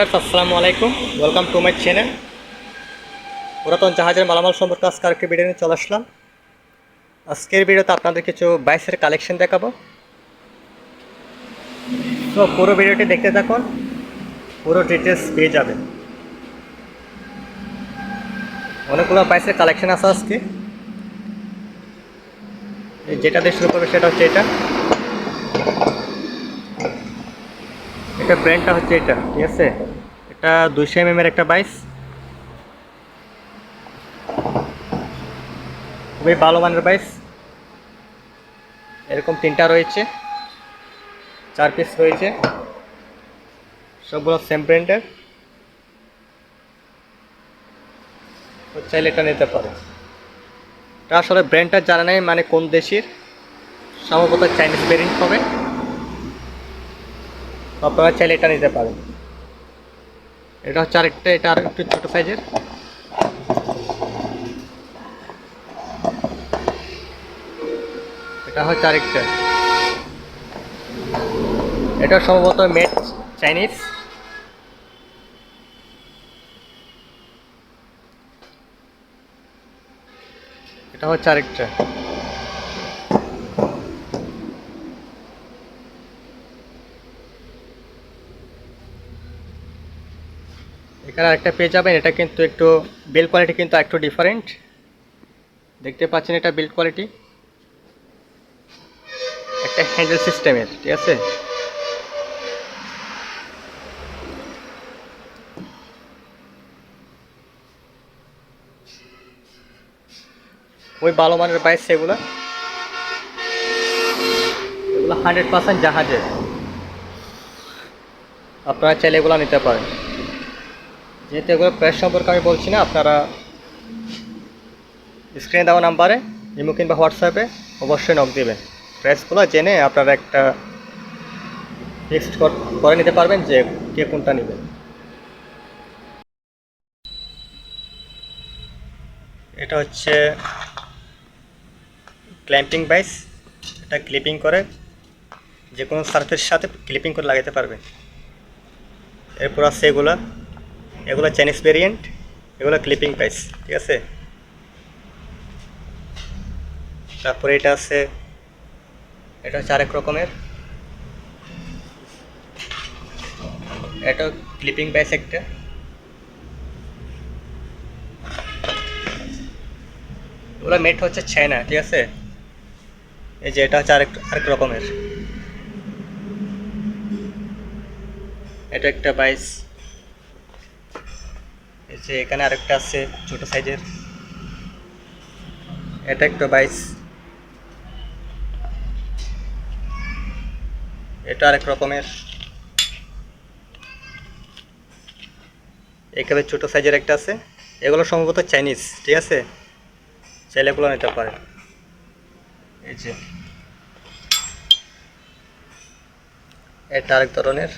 Viewers, আসসালামু আলাইকুম। Welcome to my channel পুরাতন জাহাজের মালামাল সম্পর্কে আজকে আরেকটি ভিডিও নিয়ে চলে আসলাম। আজকের ভিডিওতে আপনাদের কিছু বাইসের কালেকশন দেখাবো। তো পুরো ভিডিওটি দেখতে থাকুন, পুরো ডিটেলস পেয়ে যাবেন। অনেকগুলো বাইসের কালেকশন আছে আজকে। যেটা দিয়ে শুরু করবে সেটা হচ্ছে এটা। এটা ব্র্যান্ডটা হচ্ছে এটা, ঠিক আছে? এটা দুইশো এম এর একটা বাইস। খুবই ভালো মানের বাইস। এরকম তিনটা রয়েছে। চার পিস রয়েছে। সবগুলো সেম ব্র্যান্ডের চাইলে এটা নিতে পারে। এটা আসলে ব্র্যান্ডটা জানা নেই মানে কোন দেশের। সম্ভবত চাইনিজ ভেরিয়েন্ট হবে। আপনারা চাইলে এটা নিতে পারেন। এটা হচ্ছে আরেকটা, এটা আর একটু ছোটো সাইজের। এটা হচ্ছে আরেকটা। এটা সম্ভবত মেড চাইনিজ। এটা হচ্ছে আরেকটা। এখানে আরেকটা পেয়ে যাবেন এটা কিন্তু একটু বিল্ড কোয়ালিটি কিন্তু একটু ডিফারেন্ট দেখতে পাচ্ছেন এটা বিল্ড কোয়ালিটি একটা হ্যান্ডেল সিস্টেমের ঠিক আছে? ওই ভালো মানের বাইক সেগুলো। এগুলো হান্ড্রেড পার্সেন্ট জাহাজের। আপনারা চাইলে এগুলো নিতে পারেন। যেহেতু এগুলো প্রাইস সম্পর্কে আমি বলছি না, আপনারা স্ক্রিনে দেওয়া নাম্বারে ইমো কিংবা হোয়াটসঅ্যাপে অবশ্যই নক দেবেন। প্রাইসগুলো জেনে আপনারা একটা ফিক্সড করে নিতে পারবেন যে কে কোনটা নেবেন এটা হচ্ছে ক্ল্যাম্পিং বাইস এটা ক্লিপিং করে যে কোনো সার্ফের সাথে ক্লিপিং করে লাগাতে পারবে এরপর আছে এগুলা। এগুলো চাইনিজ ভেরিয়েন্ট এগুলো ক্লিপিং প্রাইস ঠিক আছে? তারপরে এটা আছে, এটা হচ্ছে আরেক রকমের। এটা ক্লিপিং প্রাইস একটা। এগুলো মেট হচ্ছে চায়না ঠিক আছে? এই যে এটা হচ্ছে আরেক আরেক রকমের। এটা একটা এই যে এখানে আরেকটা আছে, ছোট সাইজের। এটা একটা বাইস। এটা আরেক রকমের। এখানে ছোট সাইজের একটা আছে। এগুলো সম্ভবত চাইনিজ, ঠিক আছে? চাইলে এগুলো নিতে পারে এই যে। এটা আরেক ধরনের।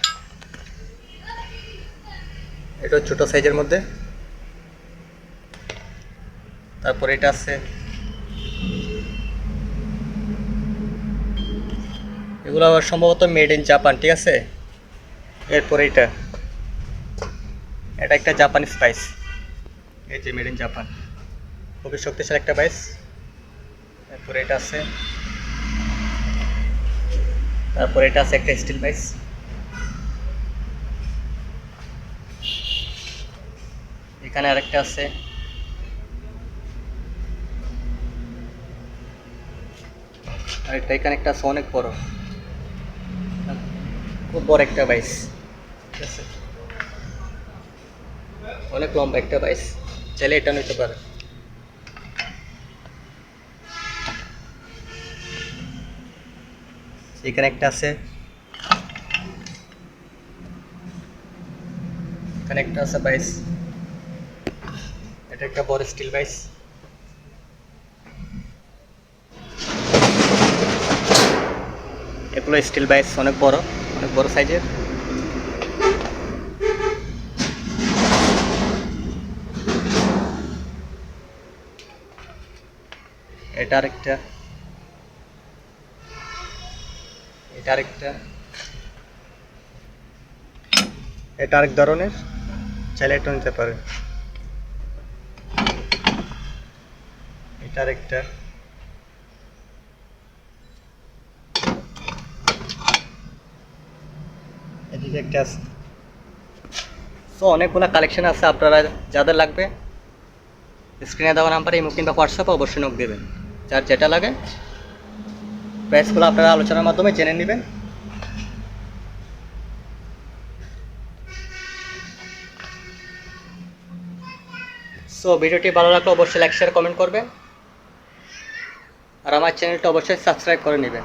এটা ছোট সাইজের মধ্যে। তারপর এটা আছে। এগুলো আবার সম্ভবত মেড ইন জাপান ঠিক আছে? এরপর এটা। এটা একটা জাপানি স্পাইস এই যে মেড ইন জাপান খুবই শক্তিশালী একটা বাইস তারপরে এটা আছে। তারপরে এটা আছে একটা স্টিল বাইস এখানে আরেকটা আছে। আর এটা এখানে একটা আছে, অনেক বড়। খুব বড় একটা বাইস। ঠিক আছে? অনেক লম্বা একটা বাইস। চাইলে এটা নিতে পারে এখানে একটা আছে। এখানে একটা আছে বাইস। এটা একটা বড় স্টিল বাইস। এগুলো স্টিল বাইস অনেক বড় অনেক বড় সাইজের এটা আরেকটা। এটা আরেকটা। এটা আরেক ধরনের, চাইলে এটা নিতে পারেন। এটা আরেকটা। সো অনেকগুলো কালেকশন আছে, আপনারা যাদের লাগবে স্ক্রিনে দেওয়া নাম্বারে ইমো কিংবা হোয়াটসঅ্যাপে অবশ্যই নোক দেবেন। যার যেটা লাগে প্রাইসগুলো আপনারা আলোচনার মাধ্যমে জেনে নেবেন। সো ভিডিওটি ভালো লাগলে অবশ্যই লাইক শেয়ার কমেন্ট করবেন। আর আমার চ্যানেলটা অবশ্যই সাবস্ক্রাইব করে নেবেন।